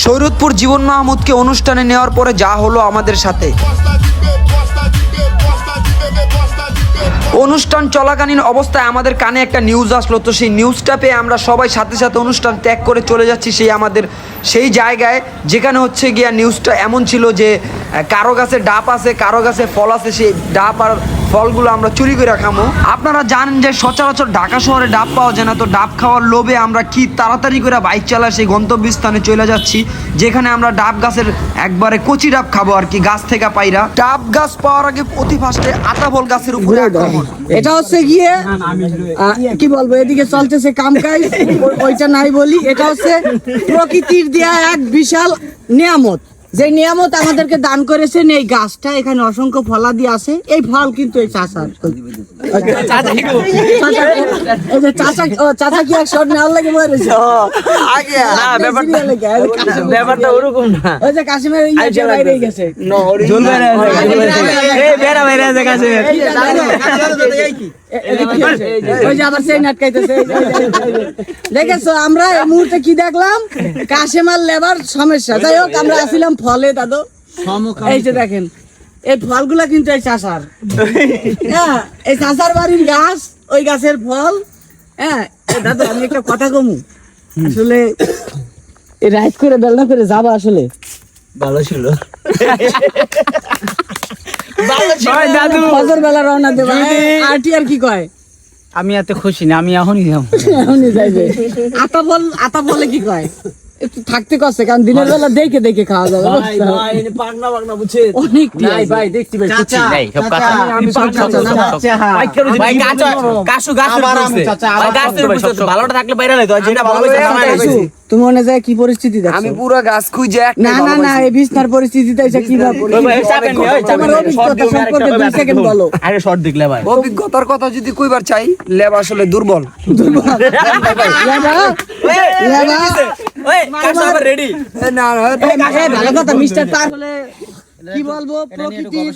সৈরতপুর জীবন মাহমুদকে অনুষ্ঠানে নেওয়ার পরে যা হলো আমাদের সাথে। অনুষ্ঠান চলাকালীন অবস্থায় আমাদের কানে একটা নিউজ আসলো। তো সেই নিউজটা পেয়ে আমরা সবাই সাথে সাথে অনুষ্ঠান ত্যাগ করে চলে যাচ্ছি সেই আমাদের সেই জায়গায়, যেখানে হচ্ছে গিয়া নিউজটা এমন ছিল যে কারও গাছে ডাব আছে, কারও গাছে ফল আছে, সেই ডাব আর ফলগুলো আমরা চুরি করে খামো। আপনারা জানেন যে সচরাচর ঢাকা শহরে ডাব পাওয়া যায় না, তো ডাব খাওয়ার লোভে আমরা কি তাড়াতাড়ি করে বাইক চালায় সেই গন্তব্যস্থানে চলে যাচ্ছি, যেখানে আমরা ডাব গাছের একবারে কচি ডাব খাব আর কি, গাছ থেকে পাইরা। ডাব গাছ পাওয়ার আগে অতি ফার্স্টে আতাবল গাছের উপরে আক্রমণ। এটা হচ্ছে গিয়ে কি বলব এদিকে চলতেছে কামকাজ ওই- ওইটা নাই বলি এটা হচ্ছে প্রকৃতির দেয়া এক বিশাল নিয়ামত। যে নিয়ামত আমাদেরকে দান করেছেন এই গাছটা এখানে অসংখ্য ফলাদি আছে এই ফল কিন্তু এই চাষার। চাচা কি এক শট নেওয়ার লাগে বলেছে ব্যাপারটা ব্যাপারটা ওরকম না। ওই যে কাশ্মীরের ইয়ে গেছে। কাছে এদিকে কি হচ্ছে? ওই যে আবার সেই নাটকাইতেছে এই যে, এই যে, এই যে। দেখেছ আমরা এই মুহূর্তে কি দেখলাম কাশেমার লেবার সমস্যা যাই হোক আমরা আসছিলাম ফলে দাদু এই যে দেখেন এই ফলগুলা কিন্তু এই চাষার হ্যাঁ এই চাষার বাড়ির গাছ ওই গাছের ফল হ্যাঁ দাদু আমি একটা কথা কমু আসলে এই রাইড করে বেলনা করে যাবা আসলে ভালো ছিল দাদু ফজর বেলা রওনা দেবা। আরটি আর কি কয়? আমি এত খুশি না আমি এখনই যাব। এখনই যাইবে। আতা বল আতা বলে কি কয়? একটু থাকতে কষ্ট কারণ দিনের বেলা দেখে দেখে খাওয়া যাবে বুঝছ? পাগনা পাগনা বুঝছে অনেক নাই ভাই দেখতে পাই কুচি নাই সব কাঁচা আমি সব কাঁচা না। ভাই ভাই কাঁচা কাশু গাছ ভাই গাছ ভালোটা থাকলে বাইরে লাগে যেটা ভালো হয়েছে আমার কাকু, তুমি মনে যায় কি পরিস্থিতি দেখছ আমি পুরো গাছ খুঁজে না না না এই বিছনার পরিস্থিতিতে এসে কি সেকেন্ড বলো আরে শর্ট দেখলে ভাই অভিজ্ঞতার কথা যদি কইবার চাই লেব আসলে দুর্বল লেবা, লেবা, ওই কাশু রেডি না না ভালো কথা মিস্টার পার। কি বলব প্রকৃতির